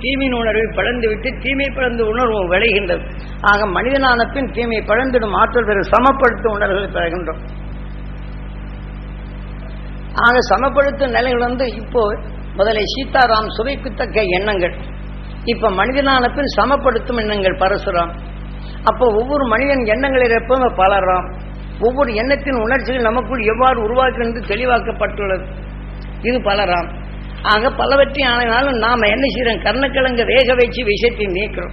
தீமையின் உணர்வை பழந்துவிட்டு தீமை பழந்து உணர்வு விளைகின்றது. ஆக மனிதனான பின் தீமை பழந்திடும் ஆற்றல் பெற சமப்படுத்தும் உணர்வுகளை பெறுகின்றோம். ஆக சமப்படுத்தும் நிலைகள் வந்து இப்போ முதலை சீதாராம் சுவைக்குத்தக்க எண்ணங்கள். இப்ப மனிதனான பின் சமப்படுத்தும் எண்ணங்கள் பரசுராம். அப்போ ஒவ்வொரு மனிதன் எண்ணங்களை எப்பவும் பலராம். ஒவ்வொரு எண்ணத்தின் உணர்ச்சிகள் நமக்குள் எவ்வாறு உருவாக்குகிறது தெளிவாக்கப்பட்டுள்ளது. இது பலராம். ஆக பலவற்றை ஆனாலும் நாம் என்ன செய்யறோம்? கர்ணக்கிழங்க வேக வச்சு விஷத்தை நீக்கிறோம்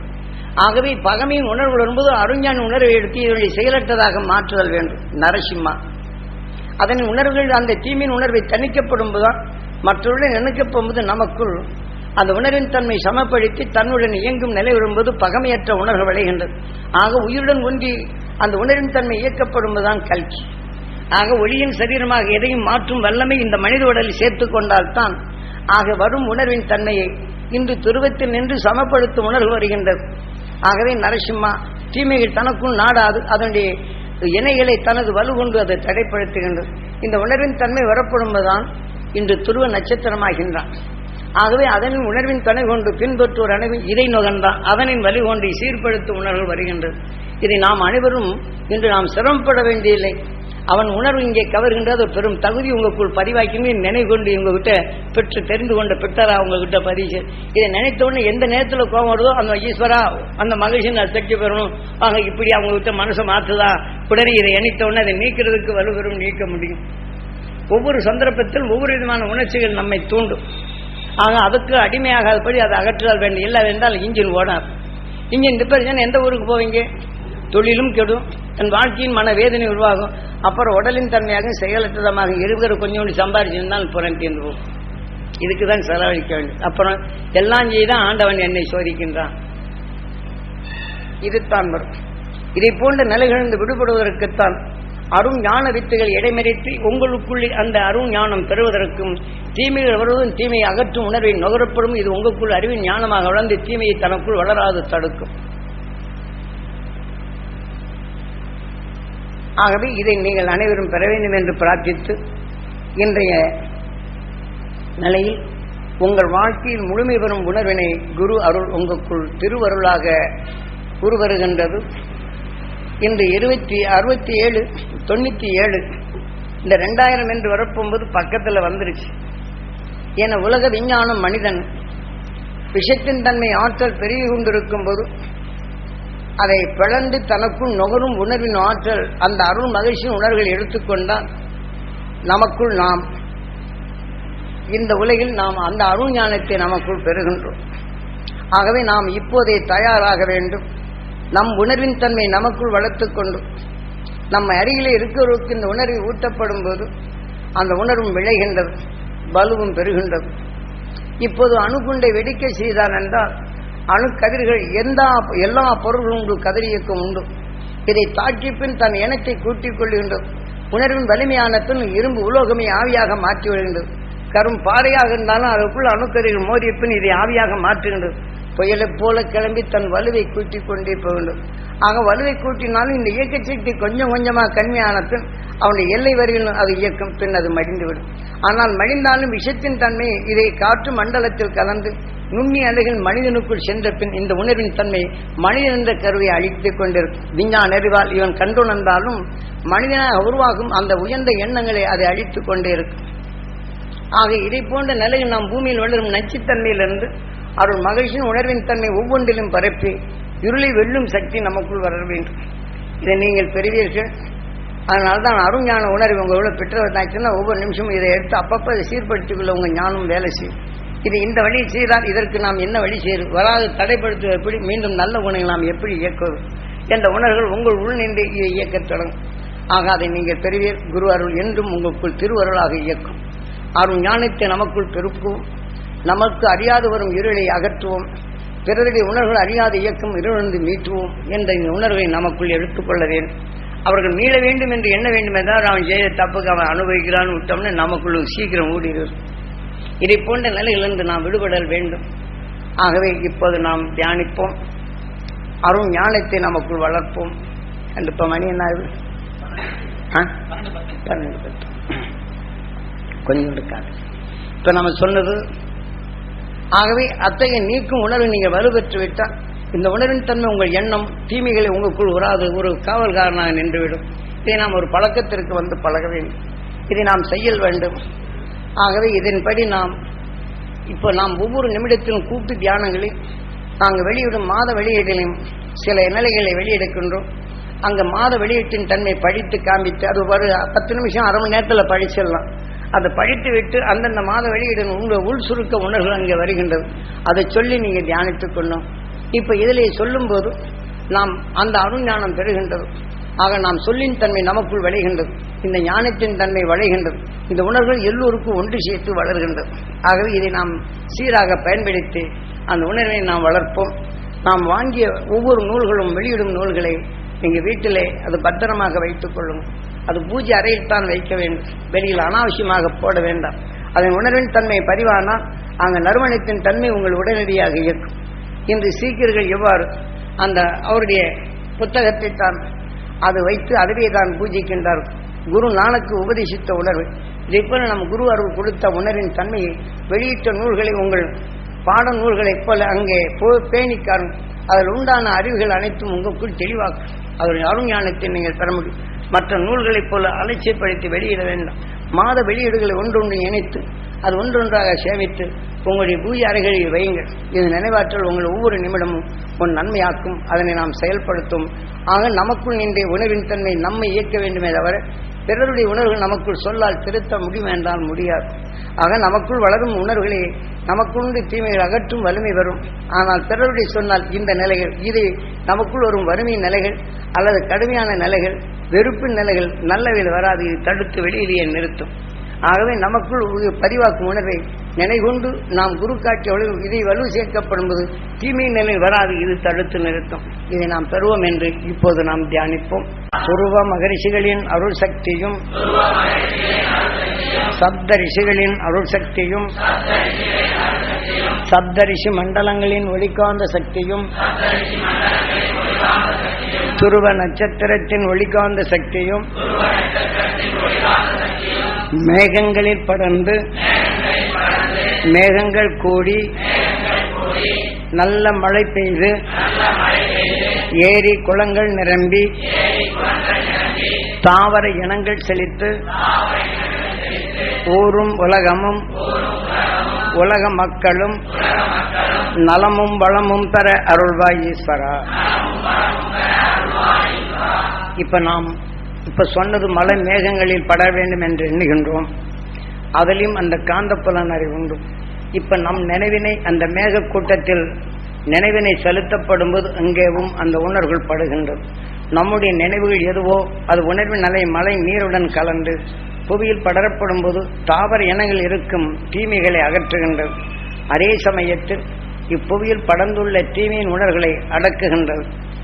ஆகவே பகமையின் உணர்வு வரும்போது அருஞ்சான் உணர்வை எடுத்து இதனுடைய செயலற்றதாக மாற்றுதல் வேண்டும். நரசிம்மா. அதன் உணர்வுகள் அந்த தீமின் உணர்வை தணிக்கப்படும் போதுதான் மற்றவர்களை நினைக்கப்படும்போது நமக்குள் அந்த உணர்வின் தன்மை சமப்படுத்தி தன்னுடன் இயங்கும் நிலை வரும்போது பகமையற்ற உணர்வு விளைகின்றது. ஆக உயிருடன் ஒன்றி அந்த உணர்வின் தன்மை இயக்கப்படும்போதுதான் கல்வி கல்கி. ஆக ஒளியின் சரீரமாக எதையும் மாற்றும் வல்லமை இந்த மனித உடலில் சேர்த்துக் கொண்டால்தான் ஆக வரும் உணர்வின் தன்மையை இன்று துருவத்தில் நின்று சமப்படுத்தும் உணர்வு வருகின்றது. ஆகவே நரசிம்மா தீமைகள் தனக்குள் நாடாது அதனுடைய இணைகளை தனது வலு கொண்டு அதை தடைப்படுத்துகின்றது. இந்த உணர்வின் தன்மை வரப்படும்போதுதான் இன்று துருவ நட்சத்திரமாகின்றான். ஆகவே அதனின் உணர்வின் துணை கொண்டு பின்பற்றுவோர் அனைவரும் இதை நுகர்ந்தான் அதனின் வழி கொண்டு சீர்படுத்தும் உணர்வு வருகின்றது. இதை நாம் அனைவரும் இன்று நாம் சிரமப்பட வேண்டியதில்லை. அவன் உணர்வு இங்கே கவர்கின்றது. ஒரு பெரும் தகுதி உங்களுக்குள் பதிவாக்குமே நினைவு கொண்டு உங்ககிட்ட பெற்று தெரிந்து கொண்ட பெற்றரா உங்ககிட்ட பதிவு இதை நினைத்தோடனே எந்த நேரத்தில் கோபம் வருதோ அந்த ஈஸ்வரா அந்த மகிழ்ச்சி நான் சக்தி பெறணும். ஆக இப்படி அவங்க கிட்ட மனசை மாற்றுதா உடனே இதை எண்ணித்த அதை நீக்கிறதுக்கு வலுபெறும் நீக்க முடியும். ஒவ்வொரு சந்தர்ப்பத்தில் ஒவ்வொரு விதமான உணர்ச்சிகள் நம்மை தூண்டும். ஆக அதுக்கு அடிமையாகாதபடி அதை அகற்றுதல் வேண்டும். இல்லை என்றால் இன்ஜின் ஓடாது. இன்ஜின் ரிப்பேர் எந்த ஊருக்கு போவீங்க? தொழிலும் கெடும். தன் வாழ்க்கையின் மன வேதனை உருவாகும். அப்புறம் உடலின் தன்மையாக செயலற்றதமாக இருக்கிற கொஞ்சோண்டு சம்பாதிச்சிருந்தால் புறம் போகும் இதுக்கு தான் செலவழிக்க வேண்டும். அப்புறம் எல்லாம் செய்தான் ஆண்டவன் என்னை சோதிக்கின்றான். இதுதான் வரும். இதை போன்ற நிலைகளிலிருந்து விடுபடுவதற்குத்தான் அருண் ஞான வித்துகள் இடைமறித்து உங்களுக்குள்ளே அந்த அருண் ஞானம் பெறுவதற்கும் தீமைகள் வருவதும் தீமையை அகற்றும் உணர்வை நுகரப்படும். இது உங்களுக்குள் அறிவின் ஞானமாக வளர்ந்து தீமையை தனக்குள் வளராது தடுக்கும். ஆகவே இதை நீங்கள் அனைவரும் பெற வேண்டும் என்று பிரார்த்தித்து இன்றைய நிலையில் உங்கள் வாழ்க்கையில் முழுமை பெறும் உணர்வினை குரு அருள் உங்களுக்குள் திருவருளாக உருவருகின்றது. இன்று இருபத்தி அறுபத்தி ஏழு தொண்ணூற்றி ஏழு இந்த ரெண்டாயிரம் என்று வரப்போகும்போது பக்கத்தில் வந்துருச்சு. என உலக விஞ்ஞானம் மனிதன் விஷத்தின் தன்மை ஆற்றல் பெருகி கொண்டிருக்கும் போது அதை பிளந்து தனக்குள் நுகரும் உணர்வின் ஆற்றல் அந்த அருள் மகிழ்ச்சியின் உணர்வுகள் எடுத்துக்கொண்டால் நமக்குள் நாம் இந்த உலகில் நாம் அந்த அருள் ஞானத்தை நமக்குள் பெறுகின்றோம். ஆகவே நாம் இப்போதே தயாராக வேண்டும். நம் உணர்வின் தன்மை நமக்குள் வளர்த்துக்கொண்டு நம்ம அருகிலே இருக்கிறவருக்கு இந்த உணர்வு ஊட்டப்படும் போது அந்த உணர்வும் விளைகின்றது வலுவும் பெறுகின்றது. இப்போது அணுகுண்டை வெடிக்க செய்தான் என்றால் அணுக்கதிர்கள் எந்த எல்லா பொருள்களும் கதிர் கதிரியக்கம் உண்டு. இதை தாக்கி பின் தன் இனத்தை கூட்டிக் கொள்கின்றது உணர்வின் வலிமையான பின் இரும்பு உலோகமே ஆவியாக மாற்றி விடுகின்றது. கரும் பாறையாக இருந்தாலும் அதற்குள் அணுக்கதிர்கள் மோதிய பின் இதை ஆவியாக மாற்றுகின்றது. புயலைப் போல கிளம்பி தன் வலுவை கூட்டிக் கொண்டே போகின்றது. ஆக வலுவை கூட்டினாலும் இந்த இயக்க சக்தி கொஞ்சம் கொஞ்சமாக கண்மையான பின் அவனுடைய எல்லை வரையில் அது இயக்கம். பின் அது மடிந்துவிடும். ஆனால் மடிந்தாலும் விஷத்தின் தன்மை இதை காற்று மண்டலத்தில் கலந்து நுண்ணி அலைகள் மனிதனுக்குள் சென்ற பின் இந்த உணர்வின் தன்மை மனிதன் என்ற கருவை அழித்துக் கொண்டிருக்கும். விஞ்ஞான அறிவால் இவன் கண்டுணர்ந்தாலும் மனிதனாக உருவாகும் அந்த உயர்ந்த எண்ணங்களை அதை அழித்துக் கொண்டே இருக்கும் ஆக இதை போன்ற நிலையில் நாம் பூமியில் வளரும் நச்சுத்தன்மையிலிருந்து அருள் மகிழ்ச்சியின் உணர்வின் தன்மை ஒவ்வொன்றிலும் பரப்பி இருளை வெல்லும் சக்தி நமக்குள் வர வேண்டும். இதை நீங்கள் பெறுவீர்கள். அதனால தான் அருஞான உணர்வு உங்களோட பெற்றவர்னாச்சுன்னா ஒவ்வொரு நிமிஷமும் இதை எடுத்து அப்பப்போ இதை சீர்படுத்திக்கொள்ள உங்கள் ஞானம் வேலை செய்யும். இது இந்த வழி செய்தால் இதற்கு நாம் என்ன வழி செய்யும் வராது தடைப்படுத்துவது எப்படி மீண்டும் நல்ல குணங்களை நாம் எப்படி இயக்குவது என்ற உணர்வுகள் உங்கள் உள் நின்று இதை இயக்கத் தொடங்கும். ஆக அதை நீங்கள் பெறுவீர். குரு அருள் என்றும் உங்களுக்குள் திருவருளாக இயக்கும். அருள் ஞானத்தை நமக்குள் பெருக்கும் நமக்கு அறியாது வரும் இருளை அகற்றுவோம். பிறருடைய உணர்வுகள் அறியாத இயக்கம் இருளிருந்து மீட்டுவோம் என்ற இந்த உணர்வை நமக்குள் எடுத்துக்கொள்ள வேண்டும். அவர்கள் மீள வேண்டும் என்று எண்ண வேண்டும் என்றால் அவன் செய்த தப்புக்கு அவன் அனுபவிக்கிறான்னு விட்டோம்னு நமக்குள்ள சீக்கிரம் ஊடிடுது இதை போன்ற நிலையிலிருந்து நாம் விடுபடல் வேண்டும். ஆகவே இப்போது நாம் தியானிப்போம். அருண் ஞானத்தை நமக்குள் வளர்ப்போம். என்று இப்போ மணி என்ன ஆகுது? ஆ? பன்னெண்டு பத்து கொஞ்சம் இருக்காது. இப்போ நம்ம சொன்னது ஆகவே அத்தகைய நீக்கும் உணர்வு நீங்கள் வலுப்பெற்று விட்டால் இந்த உணர்வின் தன்மை உங்கள் எண்ணம் தீமைகளை உங்களுக்குள் உறாது ஒரு காவல்காரனாக நின்றுவிடும். இதை நாம் ஒரு பழக்கத்திற்கு வந்து பழக வேண்டும். இதை நாம் செய்யல் வேண்டும். ஆகவே இதன்படி நாம் இப்போ நாம் ஒவ்வொரு நிமிடத்திலும் கூட்டு தியானங்களில் நாங்கள் வெளியிடும் மாத வெளியீடுகளையும் சில நிலைகளை வெளியெடுக்கின்றோம் அங்கே மாத வெளியீட்டின் தன்மை படித்து காண்பித்து அது ஒரு பத்து நிமிஷம் அரை மணி நேரத்தில் படிச்சிடலாம். அதை படித்து விட்டு அந்தந்த மாத வெளியீடு உங்கள் உள் சுருக்க உணர்வு அங்கே வருகின்றது. அதை சொல்லி நீங்கள் தியானித்துக் கொள்ளும் இப்போ இதிலே சொல்லும்போது நாம் அந்த அருஞானம் பெறுகின்றது. ஆக நாம் சொல்லின் தன்மை நமக்குள் விளைகின்றது. இந்த ஞானத்தின் தன்மை வளைகின்றது. இந்த உணர்வுகள் எல்லோருக்கும் ஒன்று சேர்த்து வளர்கின்றது. ஆகவே இதை நாம் சீராக பயன்படுத்தி அந்த உணர்வை நாம் வளர்ப்போம். நாம் வாங்கிய ஒவ்வொரு நூல்களும் வெளியிடும் நூல்களை நீங்கள் வீட்டிலே அது பத்திரமாக வைத்துக் கொள்ளுங்கள் அது பூஜை அறையில் தான் வைக்க வேண்டும். வெளியில் அனாவசியமாக போட வேண்டாம். அதன் உணர்வின் தன்மை பதிவானால் அங்கே நறுமணத்தின் தன்மை உங்கள் உடனடியாக இயக்கும். இன்று சீக்கியர்கள் எவ்வாறு அந்த அவருடைய புத்தகத்தை தான் அதை வைத்து அதுவே தான் பூஜிக்கின்றார். குரு நானக்கு உபதேசித்த உணர்வு. இதை போல நம் குரு அருள் கொடுத்த உணர்வின் தன்மையை வெளியிட்ட நூல்களை உங்கள் பாட நூல்களைப் போல அங்கே போ- பேணிக்காரும். அதில் உண்டான அறிவுகள் அனைத்தும் உங்களுக்குள் தெளிவாக்கும் அதனுடைய அருஞானத்தை நீங்கள் பெற முடியும். மற்ற நூல்களைப் போல அலட்சியப்படுத்தி வெளியிட வேண்டாம். மாத வெளியீடுகளை ஒன்றொன்று இணைத்து அது ஒன்றொன்றாக சேமித்து உங்களுடைய பூஜை அறைகளில் வையுங்கள். இது நினைவாற்றல் உங்கள் ஒவ்வொரு நிமிடமும் உன் நன்மையாக்கும் அதனை நாம் செயல்படுத்தும். ஆக நமக்குள் நின்ற உணவின் தன்மை நம்மை இயக்க வேண்டுமே தவிர பிறருடைய உணர்வுகள் நமக்குள் சொல்லால் திருத்த முடியும் என்றால் முடியாது. ஆக நமக்குள் வளரும் உணர்வுகளே நமக்குண்டு தீமைகள் அகற்றும் வலிமை வரும் ஆனால் பிறருடைய சொன்னால் இந்த நிலைகள் இது நமக்குள் வரும் வறுமையின் நிலைகள் அல்லது கடுமையான நிலைகள் வெறுப்பின் நிலைகள் நல்லவையில் வராது இது தடுத்து வெளியிலேயே நிறுத்தும். ஆகவே நமக்குள் ஒரு உணர்வை நினைகொண்டு நாம் குரு காட்டிய இதை வலு சேர்க்கப்படும்போது தீமை நிலை வராது இது தடுத்து நிறுத்தும். இதை நாம் பெறுவோம் என்று இப்போது நாம் தியானிப்போம். துருவ மகரிஷிகளின் அருள் சக்தியும் சப்த ரிஷிகளின் அருள் சக்தியும் சப்த ரிஷி மண்டலங்களின் ஒளிக்காந்த சக்தியும் துருவ நட்சத்திரத்தின் ஒளிக்காந்த சக்தியும் மேகங்களில் படர்ந்து மேகங்கள் கூடி நல்ல மழை பெய்து ஏரி குளங்கள் நிரம்பி தாவர இனங்கள் செழித்து ஊரும் உலகமும் உலக மக்களும் நலமும் வளமும் பெற அருள்வாய் ஈஸ்வரா. இப்ப நாம் இப்ப சொன்னது மலை மேகங்களில் பட வேண்டும் என்று எண்ணுகின்றோம். அதிலும் அந்த காந்தப்புலன் அறிவு உண்டு. இப்ப நம் நினைவினை அந்த மேக கூட்டத்தில் நினைவினை செலுத்தப்படும் போது அங்கேவும் அந்த உணர்வுகள் படுகின்றது. நம்முடைய நினைவுகள் எதுவோ அது உணர்வின் நிலை மழை நீருடன் கலந்து புவியில் படரப்படும் போது தாவர இனங்கள் இருக்கும் தீமைகளை அகற்றுகின்றது. அதே சமயத்தில் இப்புவியில் படர்ந்துள்ள தீமையின் உணர்வுகளை அடக்குகின்றது.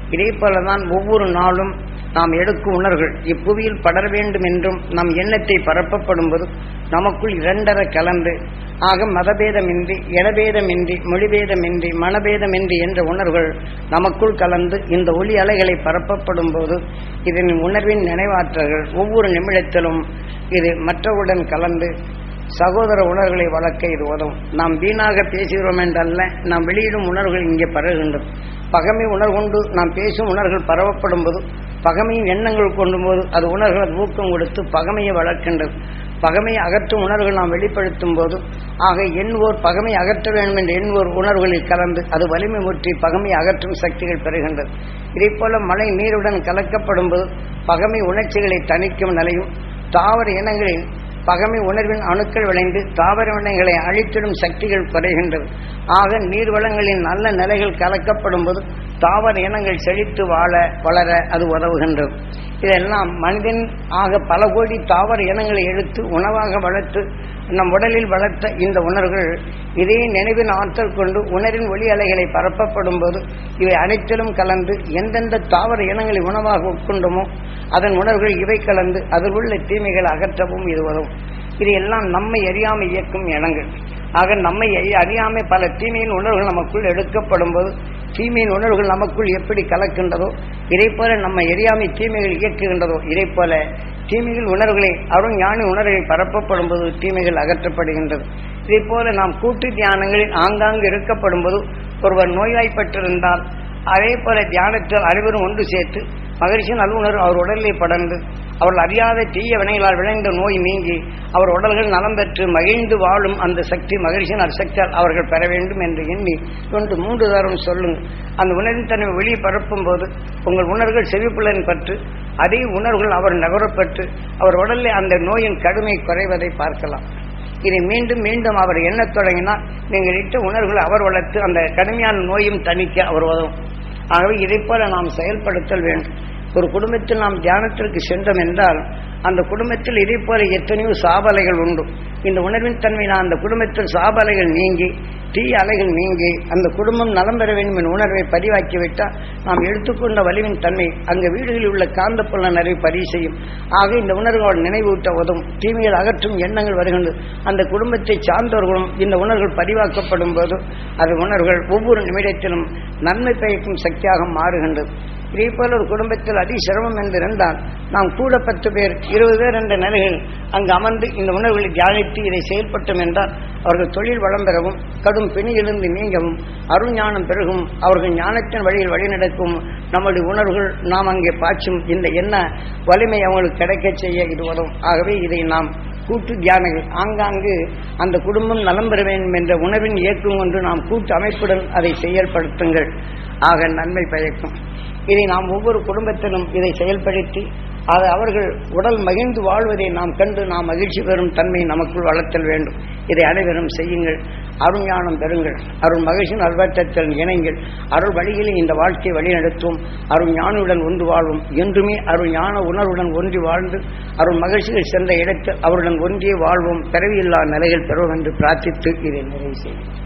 இதே போலதான் ஒவ்வொரு நாளும் நாம் எடுக்கும் உணர்கள் இப்புவியில் படர வேண்டும் என்றும் நம் எண்ணத்தை பரப்பப்படும்போது நமக்குள் இரண்டர கலந்து ஆக மதபேதமின்றி இடபேதமின்றி மொழிபேதமின்றி மனபேதமின்றி என்ற உணர்வுகள் நமக்குள் கலந்து இந்த ஒளி அலைகளை பரப்பப்படும் போது இதன் உணர்வின் நினைவாற்றல்கள் ஒவ்வொரு நிமிடத்திலும் இது மற்றவுடன் கலந்து சகோதர உணர்வுகளை வளர்க்க இது உதவும். நாம் வீணாக பேசுகிறோம் என்றல்ல நாம் வெளியிடும் உணர்வுகள் இங்கே பரவுகின்றது. பகமை உணர்வுண்டு நாம் பேசும் உணர்வுகள் பரவப்படும் போது பகமையின் எண்ணங்கள் கொண்டும் போது அது உணர்வுகள் ஊக்கம் கொடுத்து பகமையை வளர்க்கின்றது. பகமையை அகற்றும் உணர்வுகள் நாம் வெளிப்படுத்தும் போது ஆக எண்வோர் பகமை அகற்ற வேண்டும் என்ற எண்வோர் உணர்வுகளில் கலந்து அது வலிமை முற்றி பகமை அகற்றும் சக்திகள் பெறுகின்றது. இதைப் போல மழை நீருடன் கலக்கப்படும் போது பகமை உணர்ச்சிகளை தணிக்கும் நிலையும் தாவர இனங்களில் பகமை உணர்வின் அணுக்கள் விளைந்து தாவர இனங்களை அழித்திடும் சக்திகள் குறைகின்றது ஆக நீர்வளங்களின் நல்ல நிலைகள் கலக்கப்படும் போது தாவர இனங்கள் செழித்து வாழ வளர அது உதவுகின்றது. இதெல்லாம் மனிதன் ஆக பல கோடி தாவர இனங்களை எடுத்து உணவாக வளர்த்து நம் உடலில் வளர்த்த இந்த உணர்வுகள் இதே நினைவின் ஆற்றல் கொண்டு உணரின் ஒளி அலைகளை பரப்பப்படும் போது இவை அனைத்திலும் கலந்து எந்தெந்த தாவர இனங்களை உணவாக உட்கொண்டோமோ அதன் உணர்வுகள் இவை கலந்து அதில் உள்ள தீமைகள் அகற்றவும் இது உதவும். இது எல்லாம் நம்மை அறியாமல் இயக்கும் இடங்கள் ஆக நம்மை அறி- அறியாமல் பல தீமையின் உணர்வுகள் நமக்குள் எடுக்கப்படும் போது தீமையின் உணர்வுகள் நமக்குள் எப்படி கலக்கின்றதோ இதை போல நம்ம எரியாமை தீமைகள் இயக்குகின்றதோ இதை போல தீமைகள் உணர்வுகளை அருண் ஞானி உணர்வுகள் பரப்பப்படும் போது தீமைகள் அகற்றப்படுகின்றது. இதை போல நாம் கூட்டு தியானங்களில் ஆங்காங்கு இருக்கப்படும் போது ஒருவர் நோய்வாய்ப்பட்டிருந்தால் அதே போல தியானத்தில் அனைவரும் ஒன்று சேர்த்து மகரிஷின் நல்லுணர் அவர் உடலை படர்ந்து அவர்கள் அறியாத தீய வினைகளால் விளைந்த நோய் நீங்கி அவர் உடல்கள் நலம் பெற்று மகிழ்ந்து வாழும் அந்த சக்தி மகிழ்ச்சியின் அசக்தியால் அவர்கள் பெற வேண்டும் என்று எண்ணி கொண்டு மூன்று தரம் சொல்லுங்கள் அந்த உணர்வின் தன்மை வெளியே பரப்பும் போது உங்கள் உணர்வுகள் செவிப்புலன் பற்று அதே உணர்வுகள் அவர் நகரப்பட்டு அவர் உடலில் அந்த நோயின் கடுமை குறைவதை பார்க்கலாம். இதை மீண்டும் மீண்டும் அவர் எண்ணத் தொடங்கினால் நீங்கள் இட்ட உணர்வுகள் அவர் வளர்த்து அந்த கடுமையான நோயும் தணிக்க அவர் உதவும். ஆகவே இதைப்போல நாம் செயல்படுத்தல் வேண்டும். ஒரு குடும்பத்தில் நாம் தியானத்திற்கு சென்றோம் என்றால் அந்த குடும்பத்தில் இதே போல எத்தனையோ சாபலைகள் உண்டு. இந்த உணர்வின் தன்மையினால் அந்த குடும்பத்தில் சாபலைகள் நீங்கி தீ அலைகள் நீங்கி அந்த குடும்பம் நலம் பெற வேண்டும் என்ற உணர்வை பதிவாக்கிவிட்டால் நாம் எடுத்துக்கொண்ட வலிவின் தன்மை அங்கு வீடுகளில் உள்ள காந்த புல நிறைவு பதிவு செய்யும். ஆக இந்த உணர்வுகளோட நினைவூட்ட உதவும் தீமைகள் அகற்றும் எண்ணங்கள் வருகின்றது அந்த குடும்பத்தை சார்ந்தவர்களும் இந்த உணர்வுகள் பதிவாக்கப்படும் போது அது உணர்வுகள் ஒவ்வொரு நிமிடத்திலும் நன்மை பயக்கும் சக்தியாக மாறுகின்றது. இதே போல ஒரு குடும்பத்தில் அதி சிரமம் என்று இருந்தால் நாம் கூட பத்து பேர் இருபது பேர் என்ற நிலையில் அங்கு அமர்ந்து இந்த உணர்வுகளை தியானித்து இதை செயல்பட்டோம் என்றால் அவர்கள் தொழில் வளம் பெறவும் கடும் பிணியிலிருந்து நீங்கவும் அருள் ஞானம் பெருகும் அவர்கள் ஞானத்தின் வழியில் வழிநடக்கும் நம்முடைய உணர்வுகள் நாம் அங்கே பாய்ச்சும் இந்த என்ன வலிமை அவங்களுக்கு கிடைக்க செய்ய இது உதவும் ஆகவே இதை நாம் கூட்டு தியானங்கள் ஆங்காங்கு அந்த குடும்பம் நலம் பெற வேண்டும் என்ற உணவின் இயக்கம் கொண்டு நாம் கூட்டு அமைப்புடன் அதை செயல்படுத்துங்கள். ஆக நன்மை பயக்கும். இதை நாம் ஒவ்வொரு குடும்பத்திலும் இதை செயல்படுத்தி அது அவர்கள் உடல் மகிழ்ந்து வாழ்வதை நாம் கண்டு நாம் மகிழ்ச்சி பெறும் தன்மை நமக்குள் வளர்த்தல் வேண்டும். இதை அனைவரும் செய்யுங்கள். அருஞானம் பெறுங்கள். அருள் மகிழ்ச்சியின் அல்வட்டத்தில் இணைங்கள். அருள் வழியில் இந்த வாழ்க்கையை வழிநடத்தும். அருள் ஞானியுடன் ஒன்று வாழ்வோம். என்றுமே அருள் ஞான உணர்வுடன் ஒன்றி வாழ்ந்து அருள் மகிழ்ச்சிகள் சென்ற இடத்தில் அவருடன் ஒன்றியே வாழ்வோம். பிறவியில்லா நிலையில் பெறுவோம் என்று பிரார்த்தித்து இதை நிறைவு செய்யும்